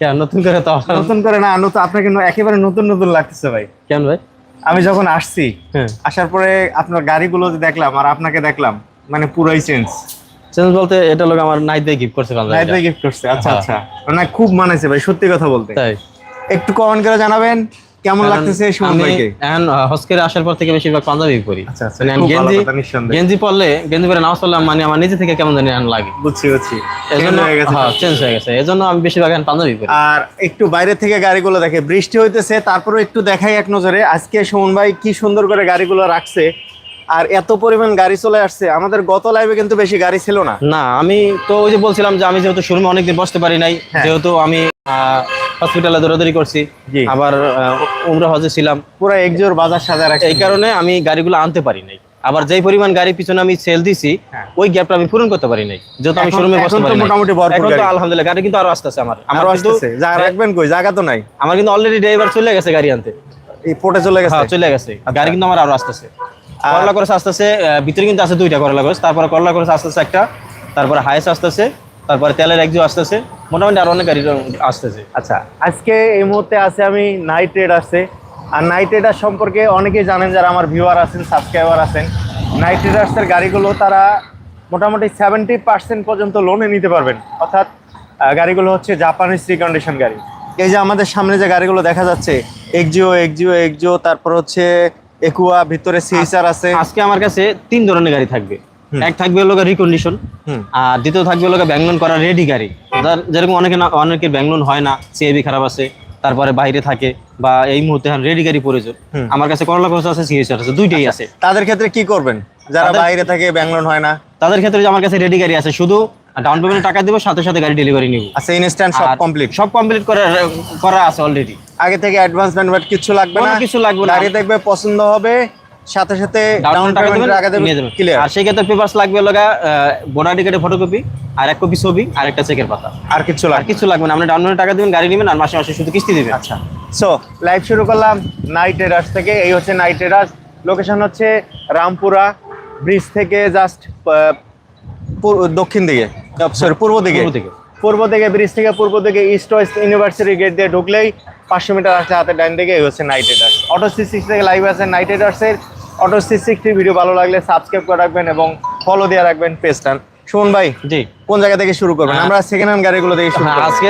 কেন? নতুন করে তো নতুন করে না নতুন আপনাকে একেবারে নতুন নতুন লাগতেছে ভাই। কেন ভাই? আমি যখন আসছি হ্যাঁ। আসার পরে আপনার গাড়িগুলো দেখলাম আর আপনাকে দেখলাম মানে পুরাই চেঞ্জ চেঞ্জ বলতে এটা লোক আমার নাইট দিয়ে গিফট করছে নাইট গিফট করছে আচ্ছা হ্যাঁ। আচ্ছা। না খুব মানাইছে ভাই সত্যি কথা বলতে। তাই। একটু কমেন্ট করে জানাবেন কেমন লাগতেছে সুমন ভাইকে? এখন হস্কের আসার পর থেকে বেশিরভাগ পাঞ্জাবি পরি। আচ্ছা আচ্ছা মানে আমি গেঞ্জি গেঞ্জি পরলে গেঞ্জি পরে নামাজ পড়লাম মানে আমার নিজে থেকে কেমন জানি লাগে। বুঝছি বুঝছি। এজন্য হয়ে গেছে। হ্যাঁ চেঞ্জ হয়ে গেছে। এজন্য আমি বেশিরভাগ এখন পাঞ্জাবি পরি। আর একটু বাইরে থেকে গাড়িগুলো দেখে বৃষ্টি হইতেছে তারপরে একটু দেখাই এক নজরে। আজকে সুমন ভাই কি সুন্দর করে গাড়িগুলো রাখছে। আর এত পরিমাণ গাড়ি চলে আসছে আমাদের গত লাইভে কিন্তু বেশি গাড়ি ছিল না। না আমি তো ওই যে বলছিলাম যে আমি যেহেতু শোরুমে অনেকদিন বসতে পারি নাই হ্যাঁ। যেহেতু আমি হসপিটালে দৌড়াদৌড়ি করছি। আবার উমরা হজে ছিলাম। পুরো একজোর বাজার সাজা রাখছে এই কারণে আমি গাড়িগুলো আনতে পারি নাই। আবার যেই পরিমাণ গাড়ি পিছনে আমি সেল দিছি হ্যাঁ। ওই গ্যাপটা আমি পূরণ করতে পারি নাই। যেহেতু আমি শোরুমে বসতে তো পারি। মোটামুটি এখন তো আলহামদুলিল্লাহ গাড়ি কিন্তু আরও আসতেছে আমার। আমার আরও কিন্তু আসতেছে জায়গা রাখবেন কই? জায়গা তো নাই। আমার কিন্তু অলরেডি ড্রাইভার চলে গেছে গাড়ি আনতে। এই পোর্টে চলে গেছে? হ্যাঁ চলে গেছে। গাড়ি কিন্তু আমার আরও আসতেছে করলা করেছে আসতেছে আহ, ভিতরে কিন্তু আছে দুইটা করলা করেছে তারপরে করলা করেছে আসতেছে একটা তারপরে হাইস আসতেছে তারপরে তেলের একজু আসতেছে। মোটামুটি আরও অনেক গাড়ি আসতেছে। আচ্ছা আজকে এই মুহূর্তে আছে আমি নাইট রাইডার্সে আর নাইট রেডার সম্পর্কে অনেকেই জানেন যারা আমার ভিউয়ার আছেন সাবস্ক্রাইবার আছেন। নাইট রেডার্সের গাড়িগুলো তারা মোটামুটি সেভেন্টি পার্সেন্ট পর্যন্ত লোনে নিতে পারবেন। অর্থাৎ গাড়িগুলো হচ্ছে জাপানিজ রিকন্ডিশন গাড়ি। এই যে আমাদের সামনে যে গাড়িগুলো দেখা যাচ্ছে এক্সিও এক্সিও এক্সিও তারপর হচ্ছে একুয়া ভিতরে সিএসআর আছে। আজকে আমার কাছে তিন ধরনের গাড়ি থাকবে। এক থাকবে লোক রিকন্ডিশন আর দ্বিতীয় থাকবে লোক ব্যাংলোন করা রেডি গাড়ি। যার- যেরকম অনেকে না অনেকের ব্যাংলোন হয় না সিএবি খারাপ আছে তারপরে বাইরে থাকে বা এই মুহূর্তে রেডি গাড়ি প্রয়োজন আমার কাছে করলা কোচ আছে সিএসআর আছে দুইটাই আছে। তাদের ক্ষেত্রে কি করবেন? যারা বাইরে থাকে ব্যাঙ্গলোর হয় না। তাদের ক্ষেত্রে আমার কাছে রেডি গাড়ি আছে শুধু ডাউন পেমেন্ট টাকা দেবো সাথে সাথে গাড়ি ডেলিভারি নিব। আচ্ছা ইনস্ট্যান্ট সব কমপ্লিট সব কমপ্লিট করা করা আছে অলরেডি আগে থেকে অ্যাডভান্স পেমেন্ট কিছু লাগবে না? কিছু লাগবে না। গাড়ি দেখবে পছন্দ হবে সাথে সাথে ডাউন ডাউন টাকা পেমেন্ট দেবেন আগে ক্লিয়ার আর সেই ক্ষেত্রে পেপারস লাগবে লগা বোর্ডার টিকেটের ফটোকপি আর এক কপি ছবি আর একটা চেকের পাতা। আর কিছু লাগবে কিছু লাগবে না। আপনি ডাউন টাকা দিবেন গাড়ি নেবেন আর মাসে মাসে শুধু কিস্তি দিবেন। আচ্ছা। সো লাইভ শুরু করলাম নাইট রাইডার্স থেকে এই হচ্ছে নাইট রাইডার্স লোকেশন হচ্ছে রামপুরা ব্রিজ থেকে জাস্ট দক্ষিণ দিকে। সরি পূর্ব দিকে পূর্ব দিকে। পূর্ব দিকে ব্রিজ থেকে পূর্ব দিকে ইস্ট ওয়েস্ট ইউনিভার্সিটি গেট দিয়ে ঢুকলেই পাঁচশো মিটার আছে হাতে ডাইন দিকে এই হচ্ছে night riders auto C six থেকে লাইভ আছে নাইট রাইডার্সের অটো সি সিক্সটি ভিডিও ভালো লাগলে সাবস্ক্রাইব করে রাখবেন এবং ফলো দিয়ে রাখবেন পেজটা। সুমন ভাই জি। কোন জায়গা থেকে শুরু করবেন? হ্যাঁ। আমরা সেকেন্ড হ্যান্ড গাড়িগুলো থেকে শুরু হ্যাঁ, করব। আজকে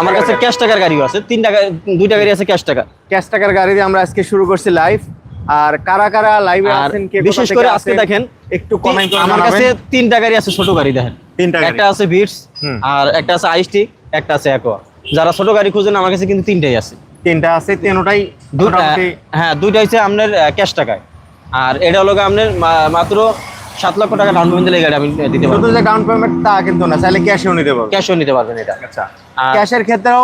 আমার কাছে। ক্যাশ টাকার গাড়িও আছে। তিন টাকা দুইটা গাড়ি আছে ক্যাশ টাকা। ক্যাশ টাকার গাড়ি দিয়ে আমরা আজকে শুরু করছি লাইভ আর কারা কারা লাইভে আছেন কে বিশেষ করে আজকে দেখেন একটু কমেন্ট করে আমার কাছে তিনটা গাড়ি আছে ছোট গাড়ি দেখেন। তিনটা। একটা আছে বিটস আর একটা আছে আইসটি একটা আছে অ্যাকোয়া যারা ছোট গাড়ি খুঁজেন আমার কাছে কিন্তু তিনটাই আছে। তিনটা আছে তিনটাই দুটা হ্যাঁ দুইটা হচ্ছে আপনার ক্যাশ টাকায়। আর এটা হলো আপনার মাত্র সাত লক্ষ টাকা ডাউন পেমেন্ট দিলে গাড়ি আমি দিতে পারব। শুধু যে ডাউন পেমেন্ট তা কিন্তু না চাইলে ক্যাশেও নিতে পারব ক্যাশও নিতে পারবেন এটা। আচ্ছা। ক্যাশের ক্ষেত্রেও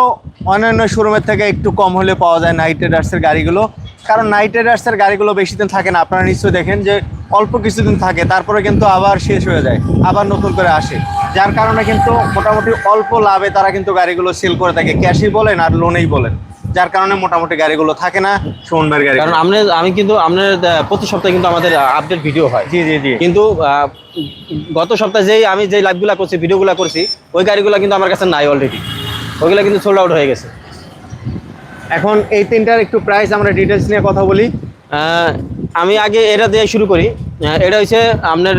অন্যান্য শোরুমের থেকে একটু কম হলে পাওয়া যায় নাইট রাইডার্সের গাড়িগুলো। কারণ নাইট রাইডার্সের গাড়িগুলো বেশি দিন থাকে না আপনারা নিশ্চয়ই দেখেন যে অল্প কিছুদিন থাকে তারপরে কিন্তু আবার শেষ হয়ে যায় আবার নতুন করে আসে। যার কারণে কিন্তু মোটামুটি অল্প লাভে তারা কিন্তু গাড়িগুলো সেল করে থাকে ক্যাশই বলেন আর লোনেই বলেন। যার কারণে মোটামুটি গাড়িগুলো থাকে না সোনবার গাড়ি কারণ আমরা আমি কিন্তু আপনার প্রতি সপ্তাহে কিন্তু আমাদের আপডেট ভিডিও হয়। জি জি জি। কিন্তু গত সপ্তাহে যেই আমি যেই লাইভগুলো করছি ভিডিওগুলো করছি ওই গাড়িগুলো কিন্তু আমার কাছে নাই অলরেডি ওইগুলো কিন্তু সোল্ড আউট হয়ে গেছে। এখন এই তিনটার একটু প্রাইস আমরা ডিটেলস নিয়ে কথা বলি। আমি আগে এটা দিয়ে শুরু করি। এটা হচ্ছে আপনার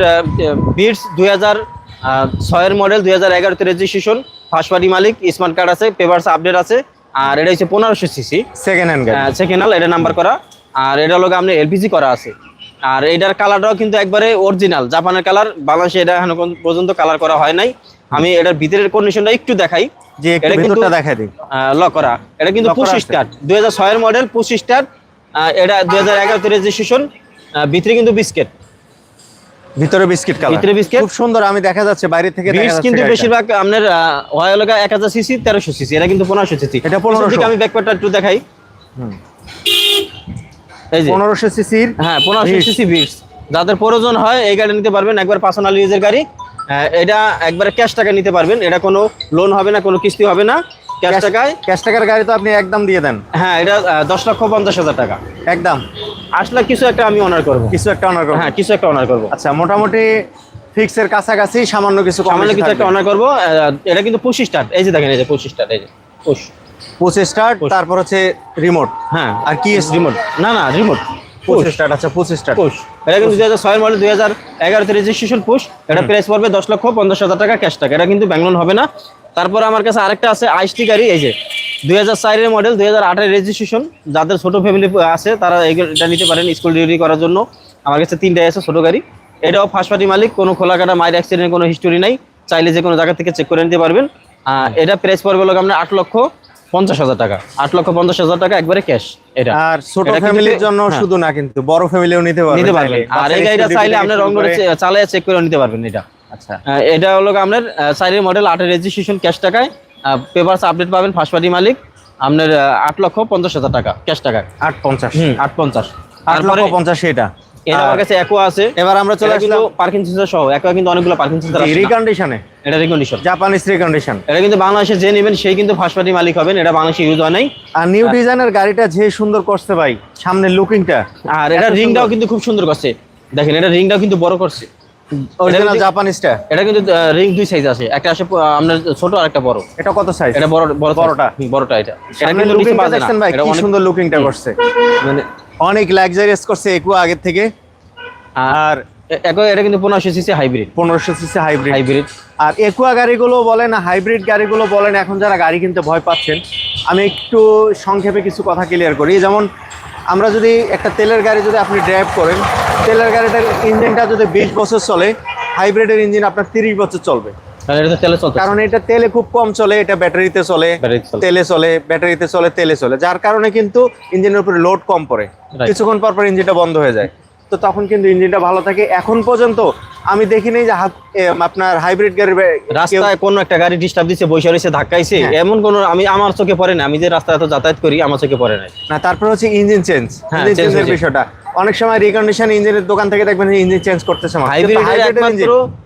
বিটস দুই হাজার ছয়ের মডেল দুই হাজার এগারোতে রেজিস্ট্রেশন পার্টি মালিক স্মার্ট কার্ড আছে পেপারস আপডেট আছে। আর এটা হচ্ছে পনেরোশো সিসি সেকেন্ড হ্যান্ড গাড়ি। সেকেন্ড হাল এটা নাম্বার করা। আর এটা হলো আপনার এলপিজি করা আছে। আর এটার কালারটাও কিন্তু একবারে অরিজিনাল জাপানের কালার বাংলাদেশে এটা এখন পর্যন্ত কালার করা হয় নাই। আমি এটার ভিতরের কন্ডিশনটা একটু দেখাই। যে এটা কিন্তু- দেখাই দিই। লক করা। এটা কিন্তু Lock করা পুশ আছে। স্টার্ট দুই হাজার ছয়ের মডেল পুশ স্টার্ট এটা দুই হাজার এগারোতে রেজিস্ট্রেশন ভিতরে কিন্তু বিস্কেট ভিতরে বিস্কিট কালার। ভিতরে biscuit। খুব সুন্দর আমি দেখা যাচ্ছে বাইরে থেকে দেখা যাচ্ছে কিন্তু বেশিরভাগ আপনার হয় এক হাজার সিসি তেরোশো সিসি এটা কিন্তু পনেরোশো সিসি এটা 1500 আমি ব্যাকপারটা একটু দেখাই। হুম। এই যে। 1500 সিসির হ্যাঁ পনেরোশো Beats। সিসি বিটস যাদের প্রয়োজন হয় এই গাড়ি নিতে পারবেন একবার পার্সোনাল ইউজের গাড়ি। এটা একবারে ক্যাশ টাকা নিতে পারবেন। এটা কোনো লোন হবে না কোনো কিস্তি হবে না। ক্যাশ টাকায় ক্যাশ টাকার গাড়ি তো আপনি একদম দিয়ে দেন। হ্যাঁ এটা দশ লক্ষ পঞ্চাশ হাজার টাকা। একদম। আসলে কিছু একটা আমি অনার করব। কিছু একটা অনার করুন হ্যাঁ কিছু একটা অনার করব। আচ্ছা মোটামুটি ফিক্সের কাছাকাছি সামান্য কিছু কম সামান্য কিছু একটা অনার করব। এটা কিন্তু পুশ স্টার্ট এই যে দেখেন এই যে পুশ স্টার্ট এই যে পুশ। পুশ স্টার্ট তারপর হচ্ছে রিমোট হ্যাঁ। আর কি রিমোট না না রিমোট পুশ স্টার্ট আচ্ছা পুশ স্টার্ট পুশ। এটা কিন্তু দুই হাজার ছয়ের মডেল দুই হাজার এগারোতে রেজিস্ট্রেশন পুশ। এটা প্রাইস পড়বে দশ লক্ষ পঞ্চাশ হাজার টাকা ক্যাশ টাকা এটা কিন্তু ব্যাংলোন হবে না। তারপর আমার কাছে আরেকটা আছে আইসটি গাড়ি এই যে দুই হাজার চারের মডেল দুই হাজার আটের রেজিস্ট্রেশন যাদের ছোট ফ্যামিলি আছে তারা এটা নিতে পারেন স্কুল ডিউটি করার জন্য। আমার কাছে তিনটাই আছে ছোট গাড়ি। এটাও ফার্স্ট পার্টি মালিক কোনো খোলা কাটা মায়ের অ্যাক্সিডেন্ট কোনো হিস্টোরি নাই। চাইলে যে কোনো জায়গা থেকে চেক করে নিতে পারবেন। এটা প্রাইস পড়বে লোক আপনার আট লক্ষ পঞ্চাশ হাজার টাকা। আট লক্ষ পঞ্চাশ হাজার টাকা একবারে ক্যাশ এটা। আর ছোট ফ্যামিলির জন্য হ্যাঁ। শুধু না কিন্তু বড় ফ্যামিলিও নিতে পারবেন নিতে পারবেন। আর এই গাড়িটা চাইলে থেকে আপনি রং চালায় চেক করে নিতে পারবেন এটা। আচ্ছা। এটা হলো আপনার সাইডের মডেল আটের রেজিস্ট্রেশন ক্যাশ টাকায় পেপারস আপডেট পাবেন ফার্স্ট পার্টি মালিক আপনার আট লক্ষ পঞ্চাশ হাজার টাকা ক্যাশ টাকায়। আট পঞ্চাশ। আট পঞ্চাশ। আট লক্ষ পঞ্চাশ এটা। এটা আমার কাছে একো আছে। এবার আমরা চলে এটা কিন্তু আসলাম পার্কিং সেন্সার সহ একো কিন্তু অনেকগুলো পার্কিং সেন্সার আছে রিকন্ডিশনে এটা রিকন্ডিশন জাপানিজ রিকন্ডিশন এটা কিন্তু বাংলাদেশে যে নেবেন সেই কিন্তু ফার্স্ট পার্টি মালিক হবেন এটা বাংলাদেশে ইউজ হয় নাই। আর নিউ ডিজাইনের গাড়িটা যে সুন্দর করছে ভাই সামনের লুকিংটা আর এটা রিংটাও কিন্তু খুব সুন্দর করছে। দেখেন এটা রিংটাও কিন্তু বড় করছে। অরিজিনাল জাপানিজটা এটা কিন্তু রিং দুই সাইজ আছে। একটা আছে আপনার ছোট আর একটা বড়। এটা কত সাইজ এটা বড় বড় বড়টা। বড়টা এটা। এটা কিন্তু নিচে ভাই কি সুন্দর লুকিংটা করছে। মানে অনেক লাক্সারিয়াস করছে একু আগের থেকে। আর একই এটা কিন্তু পনেরোশো সিসি হাইব্রিড পনেরোশো সিসি হাইব্রিড হাইব্রিড আর একুয়া গাড়িগুলো বলেন হাইব্রিড গাড়িগুলো বলেন এখন যারা গাড়ি কিনতে ভয় পাচ্ছেন আমি একটু সংক্ষেপে কিছু কথা ক্লিয়ার করি। যেমন আমরা যদি একটা তেলের গাড়ি যদি আপনি ড্রাইভ করেন তেলের গাড়িটার ইঞ্জিনটা যদি বিশ বছর চলে হাইব্রিডের ইঞ্জিন আপনার তিরিশ বছর চলবে। কারণ এটা তেলে কারণ এটা তেলে খুব কম চলে এটা ব্যাটারিতে চলে তেলে চলে ব্যাটারিতে চলে তেলে চলে। যার কারণে কিন্তু ইঞ্জিনের উপরে লোড কম পড়ে। কিছুক্ষণ পর পর ইঞ্জিনটা বন্ধ হয়ে যায়। তো তখন কিন্তু ইঞ্জিনটা ভালো থাকে। এখন পর্যন্ত আমি দেখিনি যে হাত- আপনার হাইব্রিড গাড়ির রাস্তায় কোনো একটা গাড়ি ডিস্টার্ব দিচ্ছে বসে রয়েছে ধাক্কাইছে হ্যাঁ। এমন কোনো আমি আমার চোখে পড়ে না। আমি যে রাস্তায় এত যাতায়াত করি আমার চোখে পড়ে নাই। না তারপর হচ্ছে ইঞ্জিন চেঞ্জ ইঞ্জিন চেঞ্জের বিষয়টা। অনেক সময় রিকন্ডিশন ইঞ্জিনের দোকান থেকে দেখবেন ইঞ্জিন চেঞ্জ করতেছে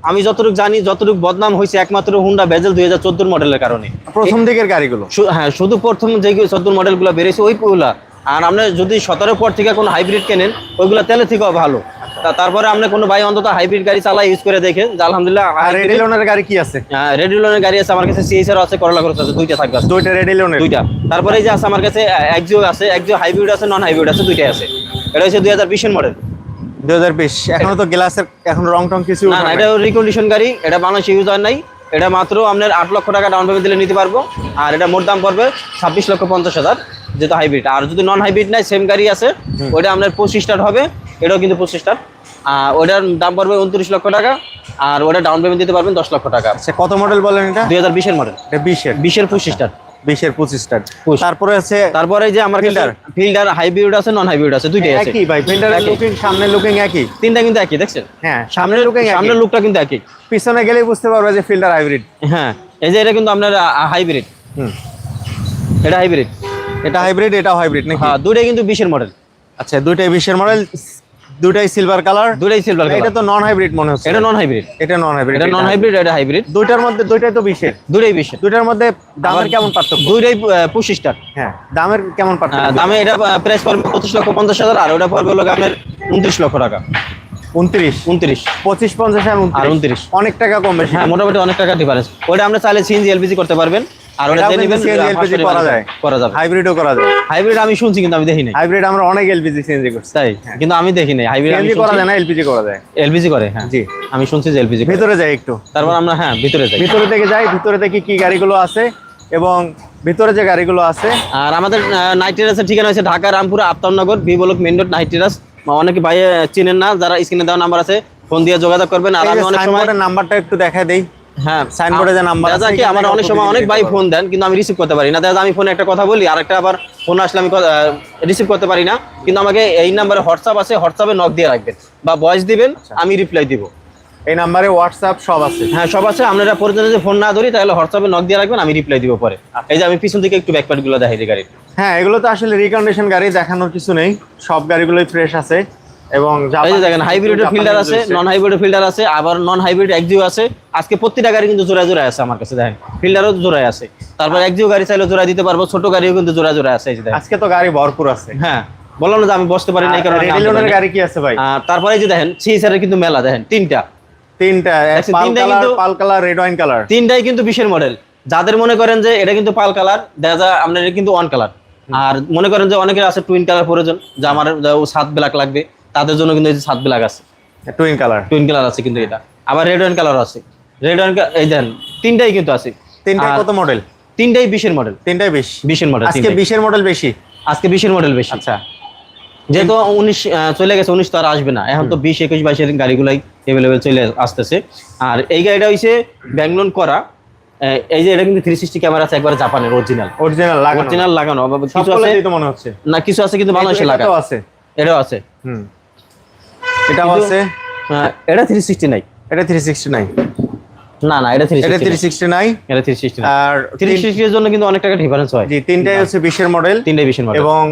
আমি যতটুকু জানি যতটুকু বদনাম হয়েছে একমাত্র হুন্ডা বেজেল দুই হাজার চোদ্দোর মডেলের কারণে। প্রথম দিকের গাড়িগুলো। হ্যাঁ শুধু প্রথম যে চোদ্দোর মডেলগুলো বেরিয়েছে ওইগুলা আর আপনি যদি সতেরো পর থেকে কোনো হাইব্রিড কেনেন ওইগুলো তেলে থেকেও ভালো। তা তারপরে আপনি কোনো ভাই অন্তত হাইব্রিড গাড়ি চালাই ইউজ করে দেখেন যে আলহামদুলিল্লাহ রেডি লোনের গাড়ি কি আছে? রেডি লোনের গাড়ি আছে আমার কাছে সিএসআর আছে করলা খরচ আছে দুইটা থাকবে আছে, দুইটা রেডি লোনের দুইটা। তারপরে এই যে আছে আমার কাছে একজিও আছে একজিও হাইব্রিড আছে নন হাইব্রিড আছে দুইটাই আছে। এটা হচ্ছে দুই হাজার বিশের মডেল দুই হাজার বিশ। এখনও তো গ্লাসের এখন রং টং কিছু না না এটা রিকন্ডিশন গাড়ি এটা বাংলাদেশে ইউজ হয় নাই। এটা মাত্র আপনার আট লক্ষ টাকা ডাউন পেমেন্ট দিলে নিতে পারব। আর এটা মোট দাম পড়বে ছাব্বিশ লক্ষ পঞ্চাশ হাজার। যেটা হাইব্রিড আর যদি নন হাইব্রিড নাই সেম গাড়ি আছে ওইটা আপনার পঁচিশ স্টার হবে এটাও কিন্তু পঁচিশ স্টার আর ওইটার দাম পড়বে উনত্রিশ লক্ষ টাকা আর ওটা ডাউন পেমেন্ট দিতে পারবেন দশ লক্ষ টাকা। আচ্ছা কত মডেল বলেন এটা? দুই হাজার বিশের মডেল এটা বিশের। বিশের পঁচিশ স্টার বিশের পঁচিশ স্টার পুশ। তারপরে আছে তারপরে এই যে আমার। ফিল্ডার। হাইব্রিড আছে নন হাইব্রিড আছে দুইটাই আছে। একই ভাই ফিল্টারের একই। লুকিং সামনের লুকিং একই। তিনটা কিন্তু একই দেখছেন? হ্যাঁ লুকিং লুকটা কিন্তু একই। পিছনে গেলেই বুঝতে পারবে যে ফিল্টার হাইব্রিড হ্যাঁ এই যে এটা কিন্তু আপনার হাইব্রিড হুম। এটা হাইব্রিড এটা হাইব্রিড এটাও হাইব্রিড নাকি? হ্যাঁ দুইটাই কিন্তু বিশের মডেল আচ্ছা দুইটাই বিশের মডেল দুইটাই সিলভার কালার দুইটাই সিলভার কালার এটা তো নন হাইব্রিড মনে হচ্ছে। এটা নন হাইব্রিড এটা নন হাইব্রিড এটা নন হাইব্রিড এটা হাইব্রিড দুইটার মধ্যে দুইটাই তো বিশের। দুইটাই বিশের। দুইটার মধ্যে দামের কেমন পার্থক্য? দুইটাই পঁচিশ স্টার হ্যাঁ দামের কেমন পার্থক্য? দামে এটা প্রাইস পড়বে পঁচিশ লক্ষ পঞ্চাশ হাজার আর ওটা পড়বে হলো আপনার উনত্রিশ লক্ষ টাকা। উনত্রিশ? উনত্রিশ। পঁচিশ পঞ্চাশ আর আর উনত্রিশ। উনত্রিশ অনেক টাকা কম বেশি। হ্যাঁ মোটামুটি অনেক টাকা ডিফারেন্স ওটা আমরা চাইলে সিএনজি এলপিজি করতে পারবেন। আর ওটা নেবেন CNG করা যায়। করা যাবে। হাইব্রিডও করা যায়। হাইব্রিড আমি শুনছি কিন্তু আমি দেখি নাই হাইব্রিড আমরা অনেক এলপিজি সিএনজি করছি। তাই? কিন্তু আমি দেখি নাই হাইব্রিড আমি করা যায় না এলপিজি করা যায়। এলপিজি করে হ্যাঁ। জি। আমি শুনছি যে এলপিজি ভিতরে যাই একটু। তারপর আমরা হ্যাঁ ভিতরে যাই। ভিতরে থেকে যাই ভিতরে থেকে কি গাড়িগুলো আছে এবং ভিতরে যে গাড়িগুলো আছে। আর আমাদের নাইট ঠিকানা হচ্ছে Dhaka Rampur Aftabnagar B block main road night riders অনেকে ভাই চিনেন না যারা স্ক্রিনে দেওয়া নাম্বার আছে ফোন দিয়ে যোগাযোগ করবেন। আর আমি অনেক সময় নাম্বারটা একটু দেখাই দেই। হ্যাঁ সাইনবোর্ডে যে নাম্বার আছে, কি আমার অনেক সময় অনেক ভাই ফোন দেন কিন্তু আমি রিসিভ করতে পারি না। যায় আমি ফোনে একটা কথা বলি আর একটা আবার ফোন আসলে আমি রিসিভ করতে পারি না কিন্তু আমাকে এই নাম্বারে হোয়াটসঅ্যাপ আছে হোয়াটসঅ্যাপে নক দিয়ে রাখবেন বা ভয়েস দিবেন আচ্ছা। আমি রিপ্লাই দিব। এই নাম্বারে হোয়াটসঅ্যাপ সব আছে। হ্যাঁ সব আছে আপনারা পর্যন্ত যদি ফোন না ধরি তাহলে হোয়াটসঅ্যাপে নক দিয়ে রাখবেন আমি রিপ্লাই দিব পরে। এই যে আমি পিছন থেকে একটু ব্যাকপার্টগুলো দেখাই দিই গাড়ির। হ্যাঁ এগুলো তো আসলে রিকন্ডিশন গাড়ি দেখানোর কিছু নেই সব গাড়িগুলোই ফ্রেশ আছে। এবং এই যে দেখেন হাইব্রিডের ফিল্টার আছে নন হাইব্রিডের ফিল্টার আছে আবার নন হাইব্রিড একজিও আছে। আজকে প্রতিটা গাড়ি কিন্তু জোড়া জোড়া আছে আমার কাছে দেখেন। ফিল্টারও জোড়ায় আছে। তারপর একজিও গাড়ি চাইলে জোড়া দিতে পারব ছোট গাড়িও কিন্তু জোড়া জোড়া আছে আজকে তো গাড়ি ভরপুর আছে। হ্যাঁ বললাম না যে আমি বসতে পারি না এই কারণে। গাড়ি কি আছে ভাই? তারপরে এই যে দেখেন সিএসআর কিন্তু মেলা দেখেন তিনটা। তিনটা কালার কিন্তু- pearl colour red wine colour. তিনটাই কিন্তু বিশের মডেল যাদের মনে করেন যে এটা কিন্তু পাল কালার দেখা যায় আপনার কিন্তু ওয়ান কালার আর মনে করেন যে অনেকের আছে টুইন কালার প্রয়োজন যে আমার সাত ব্ল্যাক লাগবে। তাদের জন্য কিন্তু এই যে সাত ব্ল্যাক আছে। টুইন কালার টুইন কালার আছে কিন্তু এটা। আবার রেড ওয়ান কালার আছে। রেড ওয়ান এই দেন তিনটাই কিন্তু আছে। তিনটায় আর কত মডেল তিনটাই বিশের মডেল তিনটায় বিশ। বিশের মডেল আজকে বিশের মডেল বেশি? আজকে বিশের মডেল বেশি। আচ্ছা। যেহেতু উনিশ চলে গেছে উনিশ তো আর আসবে না। এখন তো বিশ একুশ বাইশের গাড়িগুলাই অ্যাভেলেবেল চলে আসতেছে। আর এই গাড়িটা হইছে ব্যাংলোন করা। এই যে এটা কিন্তু থ্রি সিক্সটি ক্যামেরা আছে একবার জাপানের অরিজিনাল অরিজিনাল লাগানো। অরিজিনাল লাগানো। কিছু আছে মনে হচ্ছে। না কিছু আছে কিন্তু বাংলাদেশে লাগানো। আছে। এটাও আছে। হুম। এটাও আছে এটা থ্রি সিক্সটি নাই। এটা থ্রি সিক্সটি নাইন না না এটা থ্রি এটা থ্রি সিক্সটি সিক্সটি এটা থ্রি সিক্সটি আর থ্রি সিক্সটির জন্য কিন্তু অনেক টাকা ডিফারেন্স হয়। জি তিনটাই হচ্ছে বিশের মডেল তিনটাই বিশের মডেল এবং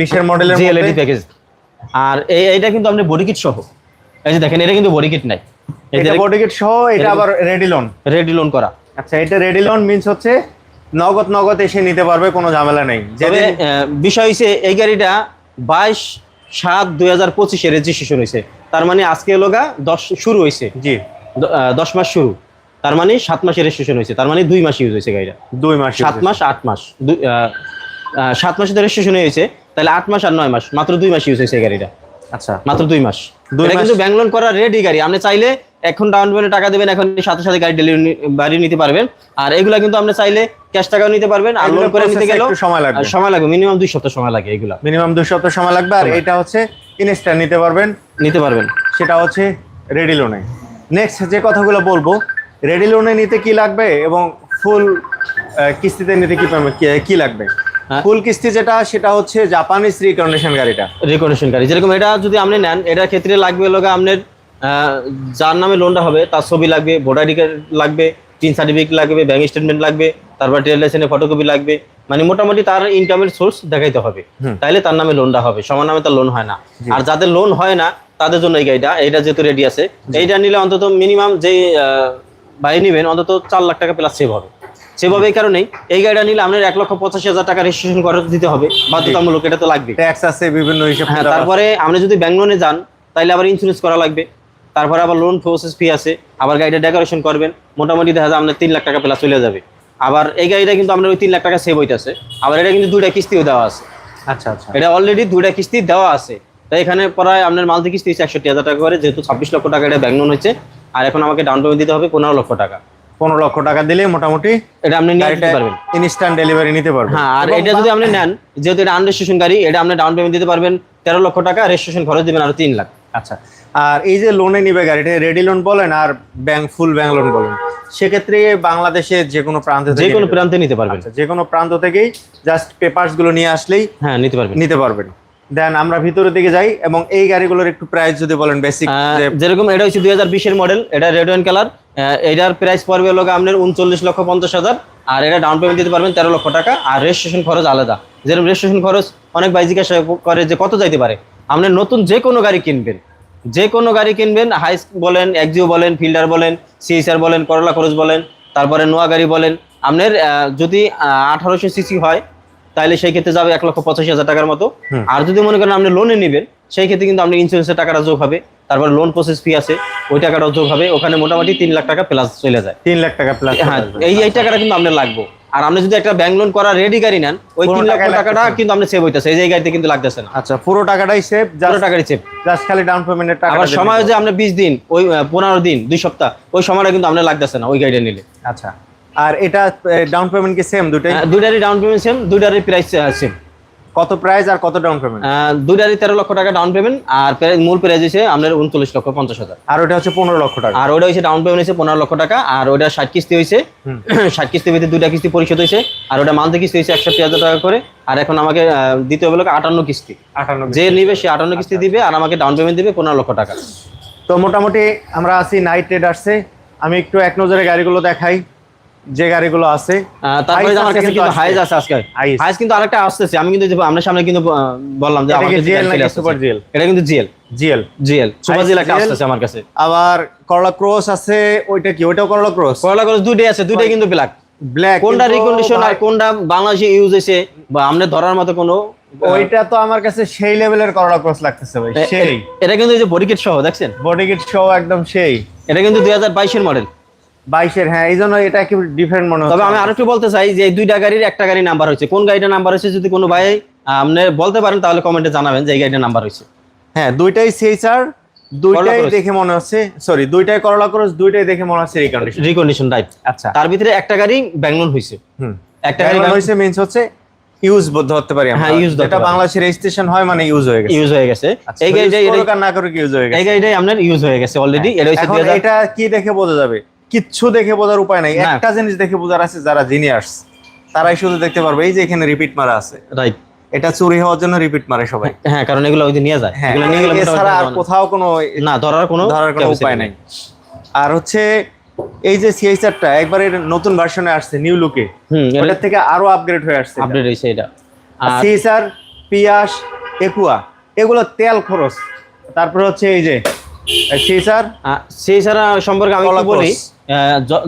বিশের মডেলের জিএলইডি প্যাকেজ আর এই এইটা কিন্তু আপনি বডি কিট সহ। এই যে দেখেন এটা কিন্তু বডি কিট নাই। এটা বডি কিট সহ এটা আবার রেডি লোন রেডি লোন করা। আচ্ছা এটা রেডি লোন মিন্স হচ্ছে নগদ নগদ এসে নিতে পারবে কোনো ঝামেলা নেই। তবে বিষয় হচ্ছে এই গাড়িটা বাইশ সাত দুই হাজার পঁচিশে রেজিস্ট্রেশন হয়েছে তার মানে আজকে লোগা দশ শুরু হয়েছে জি। দশ মাস শুরু। তার মানে সাত মাসে রেজিস্ট্রেশন হয়েছে তার মানে দুই মাস ইউজ হয়েছে গাড়িটা দুই মাস সাত মাস আট মাস। সাত মাসে তো রেজিস্ট্রেশন হয়েছে তাহলে আট মাস আর নয় মাস। মাত্র দুই মাস ইউজ হয়েছে গাড়িটা। আচ্ছা। মাত্র দুই মাস। দুই এটা মাস- কিন্তু ব্যাংলোন করা রেডি গাড়ি। আপনি চাইলে এখন ডাউন পেমেন্টে টাকা দেবেন এখন সাথে সাথে গাড়ি ডেলিভারি বাড়ি নিতে পারবেন। আর এগুলা কিন্তু আপনি চাইলে ক্যাশ টাকাও নিতে পারবেন। আর লোন করে নিতে গেলেও সময় লাগবে। সময় লাগবে। মিনিমাম দুই সপ্তাহ সময় লাগে এগুলা। মিনিমাম দুই সপ্তাহ সময় লাগবে। আর এটা হচ্ছে ইনস্টা নিতে পারবেন। নিতে পারবেন। সেটা হচ্ছে রেডি লোনে নেক্সট যে কথাগুলো বলব রেডি লোনে নিতে কি লাগবে এবং ফুল কিস্তিতে নিতে কি কি- লাগবে? হ্যাঁ। ফুল কিস্তি যেটা সেটা হচ্ছে জাপানিজ রিকন্ডিশন গাড়িটা। রেকর্ডেশন গাড়ি। যেরকম এটা যদি আপনি নেন এটার ক্ষেত্রে লাগবে লোক আপনার যার নামে লোনটা হবে তার ছবি লাগবে ভোটার আইডি কার্ড লাগবে তিন সার্টিফিকেট লাগবে ব্যাংক স্টেটমেন্ট লাগবে তারপর ট্রেড লাইসেন্সের ফটোকপি লাগবে মানে মোটামুটি তার ইনকামের সোর্স দেখাইতে হবে। তাইলে তার নামে লোনটা হবে। সমান নামে তার লোন হয় না। আর যাদের লোন হয় না তাদের জন্য এই গাড়িটা এইটা যেহেতু রেডি আছে। এইটা নিলে অন্তত মিনিমাম যেই বাড়ি নেবেন অন্তত চার লাখ টাকা প্লাস সেভ হবে। সেভ হবে এই কারণেই এই গাড়িটা নিলে আপনার এক লক্ষ পঁচাশি হাজার টাকা রেজিস্ট্রেশন খরচ দিতে হবে। বাধ্যতামূলক এটা তো লাগবে ট্যাক্স আছে বিভিন্ন হিসাব হ্যাঁ তারপরে আপনি যদি ব্যাংক লোনে যান তাহলে আবার ইন্স্যুরেন্স করা লাগবে। তারপরে আবার লোন প্রসেস ফি আছে আবার গাড়িটা ডেকোরেশন করবেন মোটামুটি দেখা যায় আপনার তিন লাখ টাকা প্লাস চলে যাবে। আবার এই গাড়িটা কিন্তু আপনার ওই তিন লাখ টাকা সেভ হইতেছে। আবার এটা কিন্তু দুইটা কিস্তিও দেওয়া আছে। আচ্ছা আচ্ছা। এটা অলরেডি দুইটা কিস্তি দেওয়া আছে। তাই এখানে প্রায় আপনার মান্থলি কিস্তি হচ্ছে একষট্টি হাজার টাকা করে যেহেতু ছাব্বিশ লক্ষ টাকা এটা ব্যাংক লোন হচ্ছে আর এখন আমাকে ডাউন পেমেন্ট দিতে হবে পনেরো লক্ষ টাকা। পনেরো লক্ষ টাকা দিলে মোটামুটি এটা আপনি নিয়ে গাড়িটা পারবেন। ইনস্ট্যান্ট ডেলিভারি নিতে পারবেন। হ্যাঁ আর এটা যদি আপনি নেন যেহেতু এটা আনরেজিস্ট্রেশন গাড়ি এটা আপনি ডাউন পেমেন্ট দিতে পারবেন তেরো লক্ষ টাকা রেজিস্ট্রেশন খরচ দিবেন আরও তিন লাখ। আচ্ছা আর এই যে লোনে নিবে গাড়িটা রেডি লোন বলেন আর ব্যাংক ফুল ব্যাংক লোন বলেন সেক্ষেত্রে বাংলাদেশে যে কোনো প্রান্ত যে কোনো প্রান্তে নিতে পারবেন। আচ্ছা, যে কোনো প্রান্ত থেকেই জাস্ট পেপারসগুলো নিয়ে আসলেই হ্যাঁ নিতে পারবেন। নিতে পারবেন। দেন আমরা ভিতরের দিকে যাই এবং এই গাড়িগুলোর একটু প্রাইস যদি বলেন বেসিক যেরকম এটা হচ্ছে দুই বিশের মডেল এটা রেড ওয়ান কালার এটার প্রাইস পড়বে গিয়ে আপনার উনচল্লিশ লক্ষ পঞ্চাশ হাজার। আর এটা ডাউন পেমেন্ট দিতে পারবেন তেরো লক্ষ টাকা। আর রেজিস্ট্রেশন খরচ আলাদা। যেরকম রেজিস্ট্রেশন খরচ অনেক ভাই জিজ্ঞাসা করে যে কত যাইতে পারে। আপনি নতুন যে কোনো গাড়ি কিনবেন। যে কোনো গাড়ি কিনবেন হাইস বলেন একজিও বলেন ফিল্ডার বলেন সিএসআর বলেন করলা খরচ বলেন তারপরে নোয়া গাড়ি বলেন। আপনার যদি আঠারোশো সিসি হয় তাহলে সেই ক্ষেত্রে যাবে এক লক্ষ পঁচাশি হাজার টাকার মতো। আর যদি মনে করেন আপনি লোনে নেবেন সেই ক্ষেত্রে কিন্তু আপনি ইন্স্যুরেন্সের টাকাটা যোগ হবে। তারপর লোন প্রসেস ফি আছে ওই টাকাটাও যোগ হবে। ওখানে মোটামুটি তিন লাখ টাকা প্লাস চলে যায়। তিন লাখ টাকা প্লাস হ্যাঁ এই এই টাকাটা কিন্তু আপনার লাগবে। আর আপনি যদি একটা ব্যাংক লোন করা রেডি গাড়ি নেন ওই তিন লাখ টাকাটা কিন্তু আপনি সেভ হইতেছে। এই যে গাড়িতে কিন্তু লাগতেছে না। আচ্ছা পুরো টাকাটাই সেভ পুরো টাকারই সেভ জাস্ট খালি ডাউন পেমেন্টের টাকা আবার সময় যে আপনি বিশ দিন ওই পনেরো দিন দুই সপ্তাহ ওই সময়টা কিন্তু আপনার লাগতেছে না ওই গাড়িটা নিলে। আচ্ছা। আর এটা ডাউন পেমেন্ট কি সেম দুটাই? হ্যাঁ, দুইটারই ডাউন পেমেন্ট সেম দুইটারই প্রাইস সেম কত প্রাইস আর কত ডাউন পেমেন্ট দুইটারই তেরো লক্ষ টাকা ডাউন পেমেন্ট আর মূল প্রাইস হচ্ছে আপনার উনচল্লিশ লক্ষ পঞ্চাশ হাজার। আর ওটা হচ্ছে পনেরো লক্ষ টাকা। আর ওটা হচ্ছে ডাউন পেমেন্ট হয়েছে পনেরো লক্ষ টাকা আর ওটা ষাট কিস্তি হয়েছে। ষাট কিস্তি ভিতরে দুইটা কিস্তি পরিশোধ হয়েছে আর ওটা মান্থলি কিস্তি হয়েছে একষট্টি হাজার টাকা করে আর এখন আমাকে দিতে হবে আটান্ন কিস্তি। আটান্ন যে নিবে সে আটান্ন কিস্তি দিবে আর আমাকে ডাউন পেমেন্ট দিবে পনেরো লক্ষ টাকা। তো মোটামুটি আমরা আছি নাইট ট্রেডার্সে আমি একটু এক নজরে গাড়িগুলো দেখাই। যে গাড়িগুলো আছে তারপরে আমার কাছে কিন্তু হাইজ আছে আজকে। হাইজ কিন্তু আরেকটা আসতেছে। আমি কিন্তু আপনার সামনে কিন্তু বললাম যে আমার কাছে GL নাকি। Super GL? এটা কিন্তু GL GL GL super GL একটা GL আসতেছে আমার কাছে। আবার করলা ক্রস আছে ওইটা কি? ওইটাও করলা ক্রস করলা করে দুইটাই আছে দুইটাই কিন্তু ব্ল্যাক ব্ল্যাক কোনটা রিকন্ডিশন আর কোনটা বাংলাদেশে ইউজ হয়েছে বা আমরা ধরার মতো কোনো ওইটা তো আমার কাছে সেই লেভেলের করলা ক্রস লাগতেছে ভাই সেই। এটা কিন্তু এই যে বডি কিট সহ দেখছেন? বডি কিট সহ একদম সেই। এটা কিন্তু দুই হাজার বাইশের মডেল বাইশের হ্যাঁ এই জন্য এটা একটু ডিফারেন্ট মনে হচ্ছে তবে আমি আরেকটু বলতে চাই যে এই দুইটা গাড়ির একটা গাড়ি নাম্বার হয়েছে। কোন গাড়িটা নাম্বার হয়েছে যদি কোনো ভাই আপনি বলতে পারেন তাহলে কমেন্টে জানাবেন যে এই গাড়িটা নাম্বার হয়েছে। হ্যাঁ দুইটাই সিএইচআর দুইটাই দেখে মনে হচ্ছে সরি দুইটাই করলা ক্রস দুইটাই দেখে মনে হচ্ছে রিকন্ডিশন রিকন্ডিশন টাইপ আচ্ছা। তার ভিতরে একটা গাড়ি ব্যাংলন হয়েছে। হুম। একটা গাড়ি হইছে মিন্স হচ্ছে ইউজ ধরতে পারি আমরা। হ্যাঁ, ইউজ পারি। বাংলাদেশের রেজিস্ট্রেশন হয় মানে ইউজ হয়ে গেছে। ইউজ হয়ে গেছে। আচ্ছা, এই গাড়িটা করুক না করুক ইউজ হয়ে গেছে। এই গাড়িটাই আপনার ইউজ হয়ে গেছে অলরেডি এটা এটা কি দেখে বোঝা যাবে? কিচ্ছু দেখে বোঝার উপায় নাই। একটা জিনিস দেখে বোঝার আছে যারা জিনিয়ার্স তারাই শুধু দেখতে পারবে এই যে এখানে রিপিট মারা আছে। রাইট এটা চুরি হওয়ার জন্য রিপিট মারে সবাই। হ্যাঁ কারণ এগুলো ওই নিয়ে যায়। হ্যাঁ এগুলো নিয়ে গেলে এছাড়া আর কোথাও কোনো না ধরার কোনো ধরার কোনো উপায় নাই। আর হচ্ছে এই যে সিএইচআরটা একবারে নতুন ভার্সনে আসছে নিউ লুকে হুম ওটার থেকে আরও আপগ্রেড হয়ে আসছে আপডেট হয়েছে এটা। আর সিএসআর পিয়াস একুয়া এগুলো তেল খরচ। তারপরে হচ্ছে এই যে সিএসআর সিসার সম্পর্কে আমি বলি।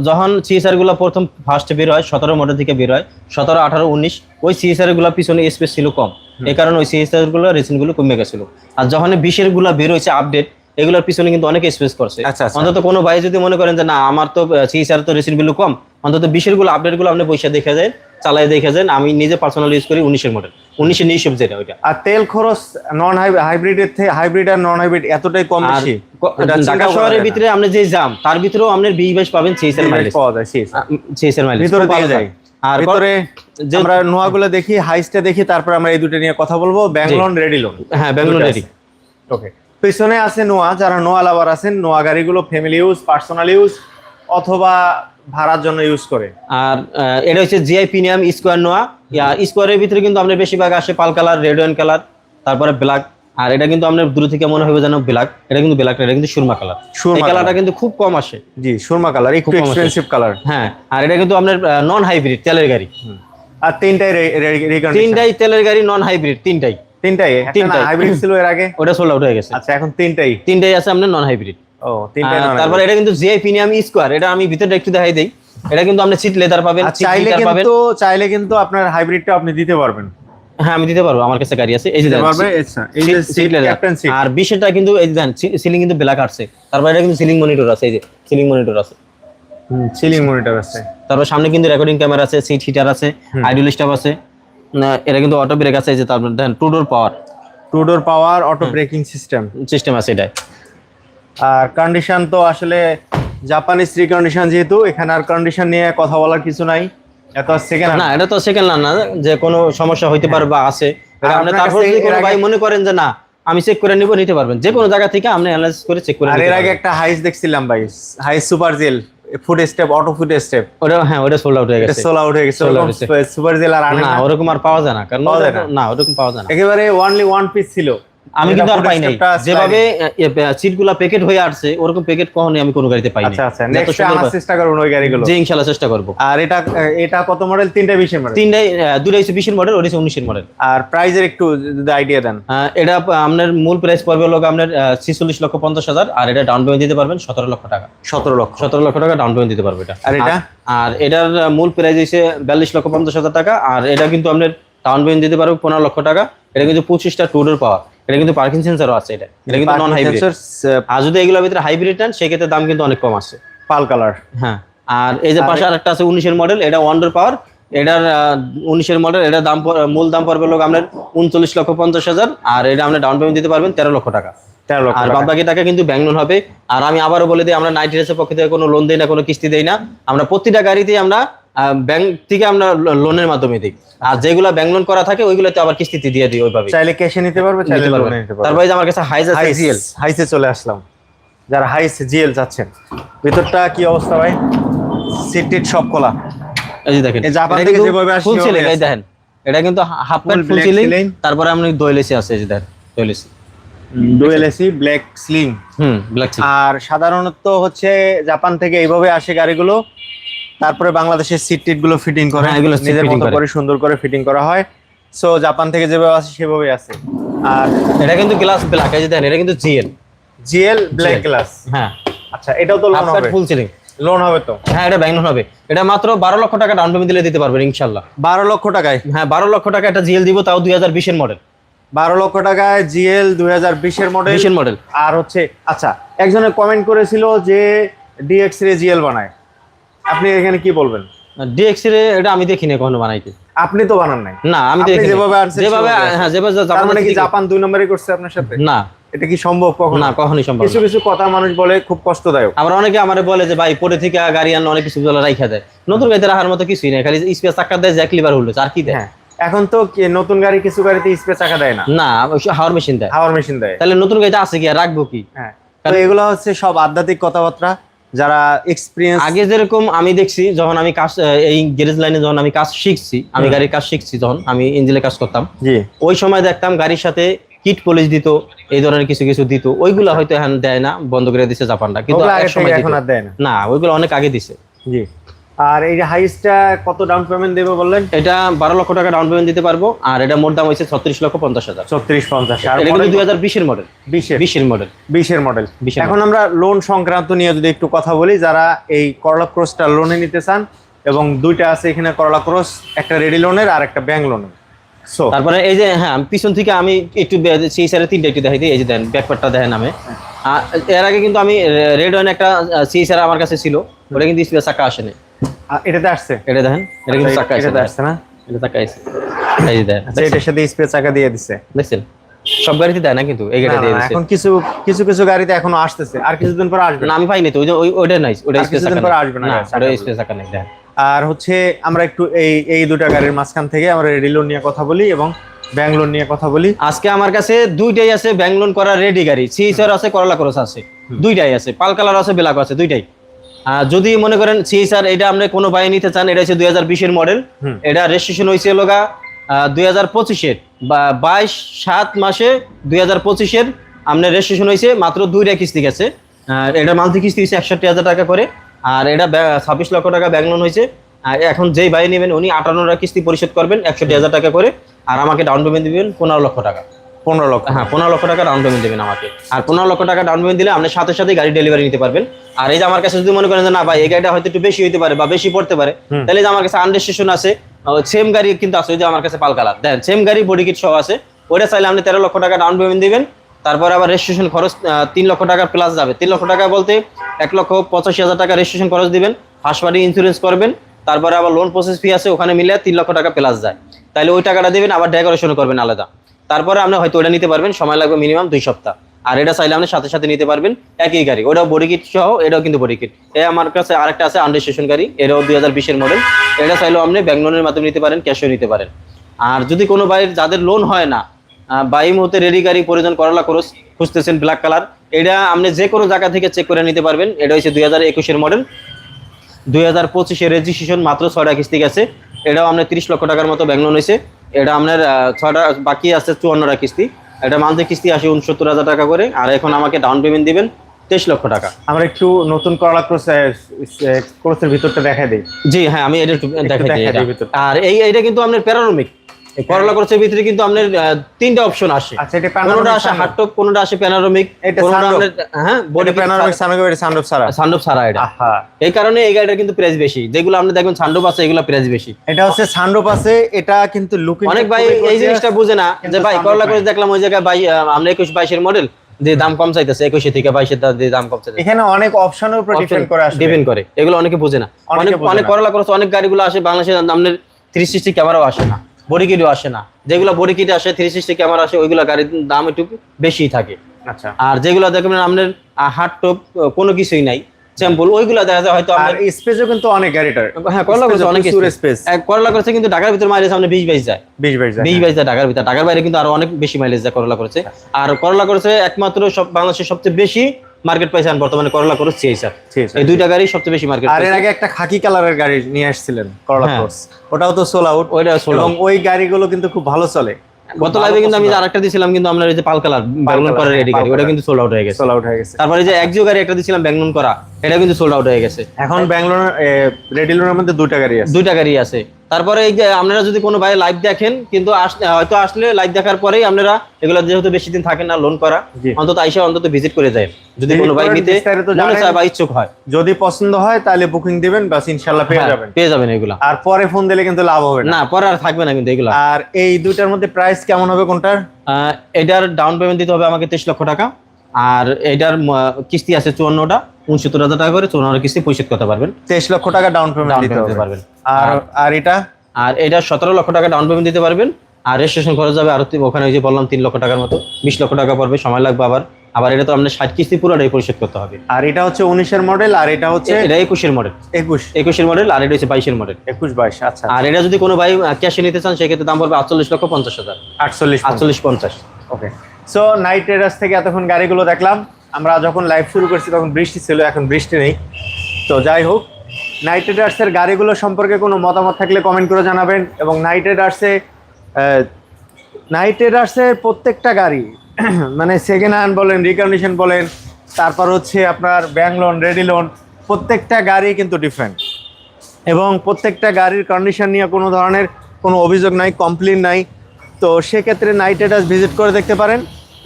যখন সিএসআরগুলো প্রথম ফার্স্ট বের হয় সতেরো মডেল থেকে বের হয় সতেরো আঠারো উনিশ ওই সিএসআরগুলো পিছনে স্পেস ছিল কম। এই কারণে ওই সিএসআরগুলো রেসিনগুলো কমে গেছিল। আর যখন বিশেরগুলো বের হয়েছে আপডেট এগুলোর পিছনে কিন্তু অনেক স্পেস করছে। আচ্ছা, আচ্ছা। অন্তত কোনো ভাই যদি মনে করেন যে না আমার তো সিএসআর তো রেসিনগুলো কম অন্তত বিশেরগুলো আপডেটগুলো আপনি পয়সা দেখে যায় চালাই দেখে যান। আমি নিজে পার্সোনাল ইউজ করি উনিশের মডেল উনিশের নিঃসব যেটা ওইটা। আর তেল খরচ নন হাইব্রিডের থেকে হাইব্রিড আর নন হাইব্রিড এতটাই কম বেশি? ঢাকা শহরের ভিতরে আপনি যে জাম তার ভিতরেও আপনার বিশ বাইশ পাবেন সিএসআর মাইলেজ পাওয়া যায় সিএসআর সিএসআর মাইলেজ ভিতরে দিয়ে যায়। আর ভিতরে যে- আমরা নোয়াগুলো দেখি হাইস্টে দেখি তারপর আমরা এই দুটো নিয়ে কথা বলব। ব্যাঙ্গলোর রেডি লোন হ্যাঁ ব্যাঙ্গালোর রেডি ওকে পিছনে আছে নোয়া যারা নোয়া লাভার আছেন নোয়া গাড়িগুলো ফ্যামিলি ইউজ পার্সোনাল ইউজ অথবা ভাড়ার জন্য ইউজ করে। আর এটা হচ্ছে জিআই প্রিমিয়াম স্কোয়ার নোয়া স্কোয়ারের ভিতরে কিন্তু আপনার বেশিরভাগ আসে pearl colour red wine colour তারপরে ব্ল্যাক আর এটা কিন্তু আপনার দূর থেকে মনে হবে যেন ব্ল্যাক এটা কিন্তু ব্ল্যাক এটা কিন্তু সুরমা কালার সুরমা কালারটা কিন্তু খুব কম আসে। জি সুরমা কালার একটু। এক্সপেন্সিভ কালার হ্যাঁ আর এটা কিন্তু আপনার নন হাইব্রিড তেলের গাড়ি। আর তিনটাই তিনটাই তেলের গাড়ি নন হাইব্রিড তিনটাই? তিনটাই তিনটাই। হাইব্রিড ছিল এর আগে? ওটা সোল্ড আউট হয়ে গেছে। আচ্ছা এখন তিনটাই। তিনটাই আছে আপনার নন হাইব্রিড ও non তারপরে এটা কিন্তু জিআই প্রিমিয়াম স্কোয়ার এটা আমি ভিতরে একটু দেখাই দেই। এটা কিন্তু আপনি সিট লেদার পাবেন চাইলে কিন্তু চাইলে কিন্তু আপনার হাইব্রিডটা আপনি দিতে পারবেন। হ্যাঁ আমি দিতে পারব আমার কাছে গাড়ি আছে। এই যে আচ্ছা এই যে সিট- আর বিশেরটা কিন্তু এই যে সিলিং কিন্তু ব্ল্যাক আসছে তারপর এটা কিন্তু সিলিং মনিটর আছে এই যে সিলিং মনিটর আছে। সিলিং মনিটর আছে। তারপর সামনে কিন্তু রেকর্ডিং ক্যামেরা আছে সিট হিটার আছে আইডল স্টাফ আছে। এটা কিন্তু অটো ব্রেক আছে এই যে তারপর দেখেন two door power two door power auto braking system system আছে এটা আর কন্ডিশন তো আসলে জাপানিজ রিকন্ডিশন যেহেতু এখানে আর কন্ডিশন নিয়ে কথা বলার কিছু নাই। এত সেকেন্ড না এটা তো সেকেন্ড না যে কোনো সমস্যা হইতে পারে বা আছে। আপনি তারপর যদি কোনো ভাই মনে করেন যে না আমি চেক করে নিব নিতে পারবেন। যে কোনো জায়গা থেকে আপনি অ্যানালাইসিস করে চেক করে আর এর আগে একটা হাইস দেখছিলাম ভাই Hiace super GL foot step auto foot step ওটা হ্যাঁ ওটা সোল্ড আউট হয়ে গেছে। সোল আউট হয়ে গেছে সুপার জেল আর না ওরকম আর পাওয়া যায় না কারণ না? ওরকম পাওয়া যায় না। একেবারে ওয়ানলি ওয়ান পিস ছিল। আমি কিন্তু আর পাই নাই। যেভাবে সিটগুলা প্যাকেট হয়ে আসছে ওরকম প্যাকেট কখনোই আমি কোনো গাড়িতে পাই আচ্ছা আচ্ছা নেক্সট আনার চেষ্টা করুন ওই গাড়িগুলো। যে ইনশাল্লাহ চেষ্টা করব। আর এটা এটা কত মডেল তিনটা বিশের মডেল আহ, দুইটা হচ্ছে বিশের মডেল ওটা হচ্ছে উনিশের মডেল আর প্রাইজের একটু যদি আইডিয়া দেন। এটা আপনার মূল প্রাইস পড়বে হলো আপনার ছিচল্লিশ লক্ষ পঞ্চাশ হাজার আর এটা ডাউন পেমেন্ট দিতে পারবেন সতেরো লক্ষ টাকা। সতেরো লক্ষ। সতেরো লক্ষ টাকা ডাউন পেমেন্ট দিতে পারবে এটা। আর এটা? আর এটার মূল প্রাইস হচ্ছে বিয়াল্লিশ লক্ষ পঞ্চাশ হাজার টাকা আর এটা কিন্তু আপনার ডাউন পেমেন্ট দিতে পারবে পনেরো লক্ষ টাকা এটা কিন্তু পঁচিশটা টুডোর পাওয়া এটা কিন্তু পার্কিং সেন্সারও আছে এটা। এটা কিন্তু নন হাইব্রিড আর যদি এগুলোর ভিতরে হাইব্রিড নেন সেক্ষেত্রে দাম কিন্তু অনেক কম আসছে পাল কালার হ্যাঁ আর এই যে পাশে আরেকটা আছে উনিশের মডেল এটা ওয়ান্ডার পাওয়ার এটার উনিশের মডেল এটার দাম মূল দাম পড়বে লোক আপনার উনচল্লিশ লক্ষ পঞ্চাশ হাজার। আর এটা আপনি ডাউন পেমেন্ট দিতে পারবেন তেরো লক্ষ টাকা। তেরো লক্ষ আর বাদ বাকি টাকা কিন্তু ব্যাংক লোন হবে। আর আমি আবারও বলে দিই আমরা নাইট রেসের পক্ষ থেকে কোনো লোন দেই না কোনো কিস্তি দেই না। আমরা প্রতিটা গাড়িতেই আমরা ব্যাংক থেকে আমরা লোনের মাধ্যমে দিই আর যেগুলো ব্যাংক লোন করা থাকে ওইগুলোতে আবার কিস্তিতে দিয়ে দিই ওইভাবে চাইলে ক্যাশে নিতে পারবে চাইলে লোনে নিতে পারবে। তারপরে যে আমার কাছে হাইস জিএল হাইসে চলে আসলাম। যারা হাইস জিএল চাচ্ছেন ভিতরটা কি অবস্থা ভাই? সিট টিট সব খোলা। এই যে দেখেন এই জাপান এটা থেকে কিন্তু যেভাবে আসছে ফুল সিলিং এই দেখেন এটা কিন্তু হাফ প্যান্ট ফুল সিলিং। তারপরে আপনি দোয়েলেসি আছে এই যে দেখেন দোয়েলেসি ডুয়েল এসি ব্ল্যাক স্লিং হুম ব্ল্যাক আর সাধারণত হচ্ছে জাপান থেকে এইভাবে আসে গাড়িগুলো। তারপরে বাংলাদেশের সিট টিটগুলো ফিটিং করে হ্যাঁ, এগুলো নিজের মতো করে। করে সুন্দর করে ফিটিং করা হয়। সো জাপান থেকে যেভাবে আসে সেভাবেই আছে আর এটা কিন্তু গ্লাস ব্ল্যাক এই যে দেখেন এটা কিন্তু জিএল জিএল ব্ল্যাক গ্লাস হ্যাঁ। আচ্ছা এটাও তো লোন হবে। ফুল সিলিং লোন হবে তো? হ্যাঁ এটা ব্যাংক লোন হবে। এটা মাত্র বারো লক্ষ টাকা ডাউন পেমেন্ট দিলে দিতে পারবেন ইনশাল্লাহ। বারো লক্ষ টাকায়? হ্যাঁ বারো লক্ষ টাকা একটা জিএল দিব তাও দুই হাজার বিশের মডেল বারো লক্ষ টাকায় জিএল দুই হাজার বিশের মডেল বিশের মডেল আর হচ্ছে আচ্ছা একজনে কমেন্ট করেছিল যে ডিএক্স রে জিএল বানায়। আপনি এখানে কি বলবেন? ডিএক্সি রে এটা আমি দেখিনি কখনো বানাইতে। আপনি তো বানান নাই? না আমি আপনি যেভাবে যেভাবে। হ্যাঁ যেভাবে জাপান মানে কি জাপান দুই নম্বরই করছে আপনার সাথে? না। এটা কি সম্ভব কখন? না কখনই সম্ভব কিছু কিছু কথা মানুষ বলে খুব কষ্টদায়ক। আবার অনেকে আমার বলে যে ভাই পরে থেকে গাড়ি আনলে অনেক কিছু বলে রাইখা দেয়। নতুন গাড়িতে রাখার মতো কিছুই নেই খালি স্পেস চাক্কা দেয় জ্যাক লিভার হলো আর কি দেয়? হ্যাঁ এখন তো নতুন গাড়ি কিছু গাড়িতে স্পেস চাকা দেয় না? না হাওয়ার মেশিন দেয়। হাওয়ার মেশিন দেয়। তাহলে নতুন গাড়িতে আছে কি আর রাখব কি? হ্যাঁ তো এগুলো হচ্ছে সব আধ্যাত্মিক কথাবার্তা। যারা এক্সপিরিয়েন্স আগে যেরকম আমি দেখছি যখন আমি কাজ এই গ্যারেজ লাইনে যখন আমি কাজ শিখছি আমি গাড়ির কাজ শিখছি যখন আমি ইঞ্জিনের কাজ করতাম। জি। ওই সময় দেখতাম গাড়ির সাথে কিট পলিশ দিত এই ধরনের কিছু কিছু দিত। ওইগুলো হয়তো এখন দেয় না বন্ধ করে দিছে জাপানটা কিন্তু ওগুলো আগে সময় এখন আর দেয় না। না ওইগুলো অনেক আগে দিছে। জি। আর এই যে হাইস্টটা কত ডাউন পেমেন্ট দেবে বললেন? এটা বারো লক্ষ টাকা ডাউন পেমেন্ট দিতে পারব আর এটা মোট দাম হয়েছে ছত্রিশ লক্ষ পঞ্চাশ হাজার। ছত্রিশ পঞ্চাশ। আর দুই হাজার বিশের মডেল বিশের। বিশের মডেল বিশের মডেল এখন আমরা লোন সংক্রান্ত নিয়ে যদি একটু কথা বলি যারা এই করলা ক্রসটা লোনে নিতে চান এবং দুইটা আছে এখানে করলা ক্রস একটা রেডি লোনের আর একটা ব্যাংক লোনের সো তারপরে এই যে হ্যাঁ পিছন থেকে আমি একটু সেই সাইডে তিনটা একটু দেখাই দিই এই যে দেন ব্যাকপার্টটা দেখেন আমি। এর আগে কিন্তু আমি রেড ওয়ান একটা সেই সাইড আমার কাছে ছিল ওটা কিন্তু স্পেস চাকা আসেনি। এটাতে আসছে। এটা দেখেন এটা কিন্তু চাকা এটাতে আসে আসছে না? এটা চাকা আসে এই দেখেন আচ্ছা, এটার সাথে স্পেস চাকা দিয়ে দিচ্ছে দেখছেন? সব গাড়িতে দেয় না কিন্তু এই না, দিয়ে না, দিচ্ছে এখন কিছু কিছু কিছু গাড়িতে এখনও আসতেছে। আর কিছুদিন পর আসবে। না আমি পাইনি তো ওই ওইটা নাই স্পেস চাকা পরে। আসবে না, চাকা ওটা স্পেস চাকা নেই দেখেন। আর হচ্ছে আমরা একটু এই এই দুটা গাড়ির মাঝখান থেকে আমরা রেডি লোন নিয়ে কথা বলি এবং ব্যাংক লোন নিয়ে কথা বলি। আজকে আমার কাছে দুইটাই আছে ব্যাংলোন করা রেডি গাড়ি। সিএসআর আছে করলা ক্রস আছে। দুইটাই আছে পাল কালার আছে ব্ল্যাক আছে দুইটাই। যদি মনে করেন সিএসআর এটা আপনি কোনো বাইরে নিতে চান এটা হচ্ছে দুই হাজার বিশের মডেল। এটা রেজিস্ট্রেশন হয়েছে লোগা দুই হাজার পঁচিশের। বা বাইশ সাত মাসে দুই হাজার পঁচিশের আপনার রেজিস্ট্রেশন হয়েছে মাত্র দুইটা কিস্তি গেছে। এটা মান্থলি কিস্তি হয়েছে একষট্টি হাজার টাকা করে। আর এটা ছাব্বিশ লক্ষ টাকা ব্যাংক লোন হয়েছে। আর এখন যেই বাই নেবেন উনি আটান্নটা কিস্তি পরিশোধ করবেন একষট্টি হাজার টাকা করে। আর আমাকে ডাউন পেমেন্ট দিবেন পনেরো লক্ষ টাকা। পনেরো লক্ষ হ্যাঁ পনেরো লক্ষ টাকা ডাউন পেমেন্ট দেবেন আমাকে। আর পনেরো লক্ষ টাকা ডাউন পেমেন্ট দিলে আপনি সাথে সাথে গাড়ি ডেলিভারি নিতে পারবেন। আর এই যে আমার কাছে যদি মনে করেন না ভাই এই গাড়িটা হয়তো একটু বেশি হইতে পারে বা বেশি পড়তে পারে তাহলে যে আমার কাছে আনরেজিস্ট্রেশন আছে সেম গাড়ি কিন্তু আছে ওই যে আমার কাছে পাল কালার। দেন সেম গাড়ি বডি কিট সহ আছে ওইটা চাইলে আপনি তেরো লক্ষ টাকা ডাউন পেমেন্ট দিবেন তারপর আবার রেজিস্ট্রেশন খরচ তিন লক্ষ টাকা প্লাস যাবে। তিন লক্ষ টাকা বলতে এক লক্ষ পঁচাশি হাজার টাকা রেজিস্ট্রেশন খরচ দিবেন ফার্স্ট পার্টি ইন্স্যুরেন্স করবেন তারপরে আবার লোন প্রসেস ফি আছে ওখানে মিলে তিন লক্ষ টাকা প্লাস যায়। তাহলে ওই টাকাটা দিবেন আবার ডেকোরেশন করবেন আলাদা। তারপরে আপনি হয়তো ওটা নিতে পারবেন, সময় লাগবে মিনিমাম দুই সপ্তাহ। আর এটা চাইলে আপনি সাথে সাথে নিতে পারবেন, একই গাড়ি। ওটাও বডি কিট সহ, এটাও কিন্তু বডি কিট এ আমার কাছে আরেকটা আছে আন্ডার স্টেশন গাড়ি, এটাও দুই হাজার বিশের মডেল এটা চাইলেও আপনি ব্যাংক লোনের মাধ্যমে নিতে পারেন ক্যাশও নিতে পারেন। আর যদি কোনো বাইরের যাদের লোন হয় না বাই মুহূর্তে রেডি গাড়ি প্রয়োজন করলা খরচ খুঁজতেছেন ব্ল্যাক কালার এটা আপনি যে কোনো জায়গা থেকে চেক করে নিতে পারবেন। এটা হচ্ছে দুই হাজার একুশের মডেল দুই হাজার পঁচিশে রেজিস্ট্রেশন মাত্র ছয়টা কিস্তি গেছে। এটাও আপনার তিরিশ লক্ষ টাকার মতো ব্যাংক লোন হয়েছে। এটা আপনার ছটা ছয়টা বাকি আছে চুয়ান্নটা কিস্তি। এটা মান্থলি কিস্তি আসে উনসত্তর হাজার টাকা করে আর এখন আমাকে ডাউন পেমেন্ট দিবেন তেইশ লক্ষ টাকা। আমরা একটু নতুন করলা ক্রস কোর্সের ভিতরটা দেখা দিই। জি হ্যাঁ আমি এটা একটু দেখা দিই। আর এই এটা কিন্তু আপনার প্যারানোমিক করলা ক্রসের ভিতরে কিন্তু আপনার তিনটা অপশন আসে। আচ্ছা কোনোটা আসে কোনোটা আসে প্যানোরামিক এটা কোনোটা হ্যাঁ বডি এটা প্যানোরামিক সানরুফ এটা সানরুফ ছাড়া। সানরূপ ছাড়া এটা। এই কারণে এই গাড়িটার কিন্তু প্রাইস বেশি। যেগুলো আপনি দেখবেন আছে এগুলো প্রাইস বেশি। এটা হচ্ছে সানরুফ আছে এটা কিন্তু লুকিং অনেক ভাই এই জিনিসটা বুঝে না যে ভাই করলা করে দেখলাম ওই জায়গায় ভাই আমরা মডেল যে দাম কম চাইতেছে একুশে থেকে বাইশের দা- দাম কম চাইতেছে। এখানে অনেক অপশনের উপর ডিপেন্ড করে ডিপেন্ড করে এগুলো অনেকে বোঝে না। অনেক অনেক করলা করছে অনেক গাড়িগুলো আসে বাংলাদেশে আপনার থ্রি সিক্সটি ক্যামেরাও আসে না। বডি কিটও আসে না। যেগুলো বডি কিট আসে থ্রি সিক্সটি ক্যামেরা আসে ওইগুলো গাড়ির দাম একটু বেশি থাকে। আচ্ছা। আর যেগুলো দেখবেন আপনার হার্ড টপ কোনো কিছুই নাই। স্যাম্পল ওইগুলো দেখা যায় হয়তো আর স্পেসও কিন্তু অনেক গাড়িটার হ্যাঁ করলা করছে অনেক স্পেস করলা করছে কিন্তু ঢাকার ভিতরে মাইলেজ সামনে বিশ বাইশ যায়। 20 বাইশ বিশ বাইশ যায় ঢাকার ভিতরে। ঢাকার বাইরে কিন্তু আরও অনেক বেশি মাইলেজ যায় করলা করেছে। আর করলা করেছে একমাত্র সব বাংলাদেশের সবচেয়ে বেশি মার্কেট পাইছে আর বর্তমানে করলা করে সিএসআর ঠিক এই দুইটা গাড়ি সবচেয়ে বেশি মার্কেট আর এর আগে একটা খাকি কালারের গাড়ি নিয়ে আসছিলেন করলা হ্যাঁ। ক্রস ওটাও তো সোল আউট ওইটা সোল এবং ওই গাড়িগুলো কিন্তু খুব ভালো চলে। গত লাইভে কিন্তু আমি আরেকটা দিছিলাম কিন্তু আমরা এই যে পাল কালার ব্যাংলন করা রেডি গাড়ি ওটা কিন্তু সোল্ড আউট হয়ে গেছে। সোল আউট হয়ে গেছে। তারপরে যে একজিও গাড়ি একটা দিছিলাম ব্যাংলন করা এটা কিন্তু সোল্ড আউট হয়ে গেছে। এখন ব্যাঙ্গালোর রেডিলোর মধ্যে দুইটা গাড়ি আছে। দুইটা গাড়ি আছে। তারপরে এই যে আপনারা যদি কোনো ভাই লাইভ দেখেন কিন্তু হয়তো আসলে লাইভ দেখার পরেই আপনারা এগুলো যেহেতু বেশি দিন থাকেন না লোন করা অন্তত আইসা অন্তত ভিজিট করে যায় যদি কোনো ভাই নিতে বা ইচ্ছুক হয়। যদি পছন্দ হয় তাহলে বুকিং দিবেন বাস ইনশাল্লাহ পেয়ে হ্যাঁ, যাবেন। পেয়ে যাবেন এগুলা। আর পরে ফোন দিলে কিন্তু লাভ হবে না। পরে আর থাকবে না কিন্তু এগুলা। আর এই দুইটার মধ্যে প্রাইস কেমন হবে কোনটার? এটার ডাউন পেমেন্ট দিতে হবে আমাকে তেইশ লক্ষ টাকা। আর এটার কিস্তি আছে চুয়ান্নটা উনসত্তর হাজার টাকা করে চুয়ান্ন কিস্তি পরিশোধ করতে পারবেন। তেইশ লক্ষ টাকা ডাউন পেমেন্ট দিতে পারবেন। আর আর এটা? আর এটা সতেরো লক্ষ টাকা ডাউন পেমেন্ট দিতে পারবেন। আর রেজিস্ট্রেশন খরচ যাবে আরও ওখানে যে বললাম তিন লক্ষ টাকার মতো বিশ লক্ষ টাকা পড়বে সময় লাগবে আবার। আবার এটা তো আপনার ষাট কিস্তি পুরোটাই পরিশোধ করতে হবে। আর এটা হচ্ছে উনিশের মডেল আর এটা হচ্ছে এটা একুশের মডেল একুশ। একুশের মডেল আর এটা হচ্ছে বাইশের মডেল একুশ বাইশ আচ্ছা। আর এটা যদি কোনো ভাই ক্যাশে নিতে চান সেক্ষেত্রে দাম পড়বে আটচল্লিশ লক্ষ পঞ্চাশ হাজার। আটচল্লিশ আটচল্লিশ পঞ্চাশ। ওকে সো নাইট রাইডার্স থেকে এতক্ষণ গাড়িগুলো দেখলাম। আমরা যখন লাইভ শুরু করছি তখন বৃষ্টি ছিল, এখন বৃষ্টি নেই। তো যাই হোক নাইট রাইডার্সের গাড়িগুলো সম্পর্কে কোনো মতামত থাকলে কমেন্ট করে জানাবেন এবং নাইট রাইডার্সে নাইট রাইডার্সের প্রত্যেকটা গাড়ি মানে সেকেন্ড হ্যান্ড বলেন রিকন্ডিশন বলেন, তারপর হচ্ছে আপনার ব্যাংক লোন রেডি লোন প্রত্যেকটা গাড়ি কিন্তু ডিফারেন্ট এবং প্রত্যেকটা গাড়ির কন্ডিশন নিয়ে কোনো ধরনের কোনো অভিযোগ নাই কমপ্লেন নাই। তো সেক্ষেত্রে নাইট রাইডার্স ভিজিট করে দেখতে পারেন।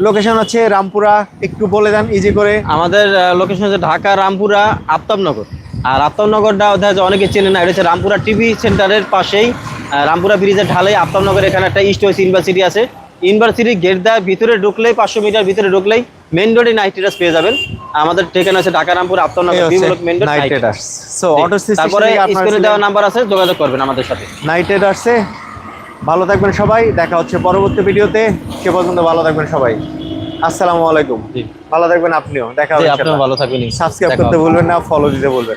লোকেশন হচ্ছে রামপুরা একটু বলে দেন ইজি করে। আমাদের লোকেশন হচ্ছে ঢাকা রামপুরা আফতাবনগর। আর আফতাবনগরটা দেখা যায় অনেকে চেনে না এটা হচ্ছে রামপুরা টিভি সেন্টারের পাশেই। রামপুরা ব্রিজের ঢালাই আফতাবনগর এখানে একটা ইস্ট ওয়েস্ট ইউনিভার্সিটি আছে। ইউনিভার্সিটি গেট দেওয়ার ভিতরে ঢুকলেই পাঁচশো মিটার ভিতরে ঢুকলেই মেন রোডে নাইট রাইডার্স পেয়ে যাবেন। আমাদের ঠিকানা আছে Dhaka Rampur Aftabnagar main road night riders so auto তারপরে স্ক্রিনে দেওয়া নাম্বার আছে যোগাযোগ করবেন আমাদের সাথে। নাইট রাইডার্সে ভালো থাকবেন সবাই দেখা হচ্ছে পরবর্তী ভিডিওতে। সে পর্যন্ত ভালো থাকবেন সবাই। আসসালামু আলাইকুম। ভালো থাকবেন আপনিও। দেখা হচ্ছে ভালো থাকবেন সাবস্ক্রাইব করতে। ভুলবেন না ফলো দিতে ভুলবেন না।